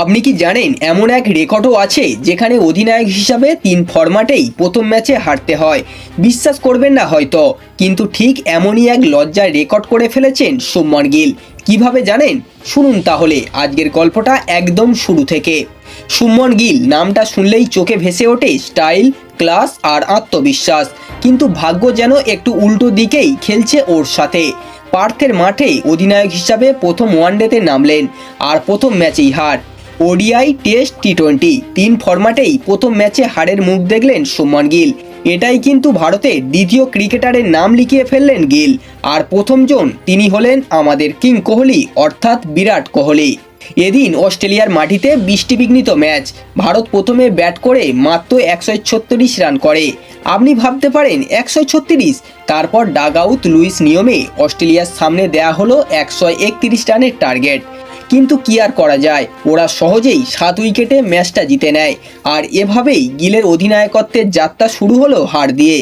আপনি কি জানেন, এমন এক রেকর্ডও আছে যেখানে অধিনায়ক হিসাবে তিন ফরম্যাটেই প্রথম ম্যাচে হারতে হয়। বিশ্বাস করবেন না হয়তো, কিন্তু ঠিক এমনই এক লজ্জায় রেকর্ড করে ফেলেছেন সোমবার গিল। কীভাবে জানেন? শুনুন তাহলে। আজকের গল্পটা একদম শুরু থেকে। সুমন গিল নামটা শুনলেই চোখে ভেসে ওঠে স্টাইল, ক্লাস আর আত্মবিশ্বাস। কিন্তু ভাগ্য যেন একটু উল্টো দিকেই খেলছে ওর সাথে। পার্থের মাঠে অধিনায়ক হিসাবে প্রথম ওয়ানডেতে নামলেন আর প্রথম ম্যাচেই হার। ওডিআই টেস্ট টি টোয়েন্টি তিন ফরম্যাটেই প্রথম ম্যাচে হারের মুখ দেখলেন সুমন গিল। এটাই কিন্তু ভারতে দ্বিতীয় ক্রিকেটারের নাম লিখিয়ে ফেললেন গিল। আর প্রথমজন তিনি হলেন আমাদের কিং কোহলি, অর্থাৎ বিরাট কোহলি। এদিন অস্ট্রেলিয়ার মাটিতে বৃষ্টিবিঘ্নিত ম্যাচ। ভারত প্রথমে ব্যাট করে মাত্র একশো ছত্রিশ রান করে। আপনি ভাবতে পারেন, একশো ছত্রিশ? তারপর ডাগ আউট লুইস নিয়মে অস্ট্রেলিয়ার সামনে দেয়া হলো একশো একত্রিশ রানের টার্গেট। কিন্তু কি আর করা যায়? ওরা সহজেই সাত উইকেটে ম্যাচটা জিতে নেয়। আর এভাবেই গিলের অধিনায়কত্বের যাত্রা শুরু হলো হার দিয়ে।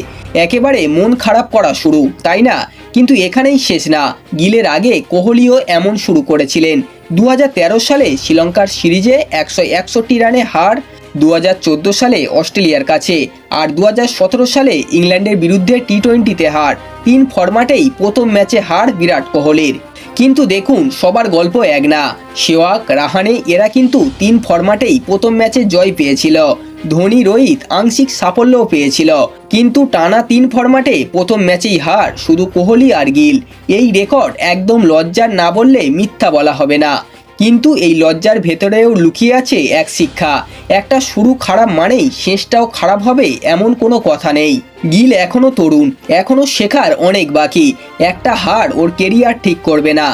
একেবারে মন খারাপ করা শুরু, তাই না? কিন্তু এখানেই শেষ না। গিলের আগে কোহলিও এমন শুরু করেছিলেন। দু হাজার তেরো সালে শ্রীলঙ্কার সিরিজে একশো একষট্টি রানে হার দু হাজার চোদ্দ সালে অস্ট্রেলিয়ার কাছে, আর দু হাজার সতেরো সালে ইংল্যান্ডের বিরুদ্ধে টি টোয়েন্টিতে হার। তিন ফরম্যাটেই প্রথম ম্যাচে হার বিরাট কোহলির। কিন্তু দেখুন, সবার গল্প এক না। সেওয়াক রাহানে এরা কিন্তু তিন ফরম্যাটেই প্রথম ম্যাচে জয় পেয়েছিল। ধোনি, রোহিত আংশিক সাফল্যও পেয়েছিল। কিন্তু টানা তিন ফরম্যাটে প্রথম ম্যাচেই হার শুধু কোহলি আর গিল। এই রেকর্ড একদম লজ্জার না বললে মিথ্যা বলা হবে না। কিন্তু এই লজ্জার ভেতরেও লুকিয়ে আছে এক শিক্ষা। একটা শুরু খারাপ মানেই শেষটাও খারাপ হবে এমন কোনো কথা নেই। গিল এখনও তরুণ, এখনও শেখার অনেক বাকি। একটা হার ওর কেরিয়ার ঠিক করবে না।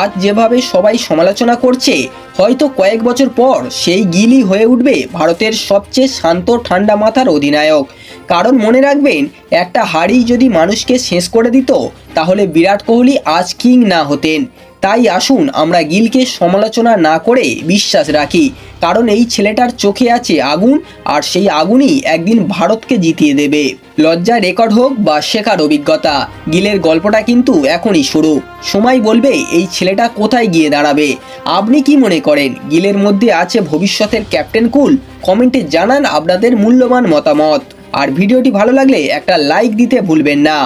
আজ যেভাবে সবাই সমালোচনা করছে, হয়তো কয়েক বছর পর সেই গিলই হয়ে উঠবে ভারতের সবচেয়ে শান্ত, ঠান্ডা মাথার অধিনায়ক। কারণ মনে রাখবেন, একটা হারই যদি মানুষকে শেষ করে দিত, তাহলে বিরাট কোহলি আজ কিং না হতেন। তাই আসুন আমরা গিলকে সমালোচনা না করে বিশ্বাস রাখি, কারণ এই ছেলেটার চোখে আছে আগুন আর সেই আগুনই একদিন ভারতকে জিতিয়ে দেবে। লজ্জা রেকর্ড হোক বা শেখার অভিজ্ঞতা, গিলের গল্পটা কিন্তু এখনই শুরু। সময় বলবে এই ছেলেটা কোথায় গিয়ে দাঁড়াবে। আপনি কি মনে করেন, গিলের মধ্যে আছে ভবিষ্যতের ক্যাপ্টেন কুল? কমেন্টে জানান আপনাদের মূল্যবান মতামত। আর ভিডিওটি ভালো লাগলে একটা লাইক দিতে ভুলবেন না।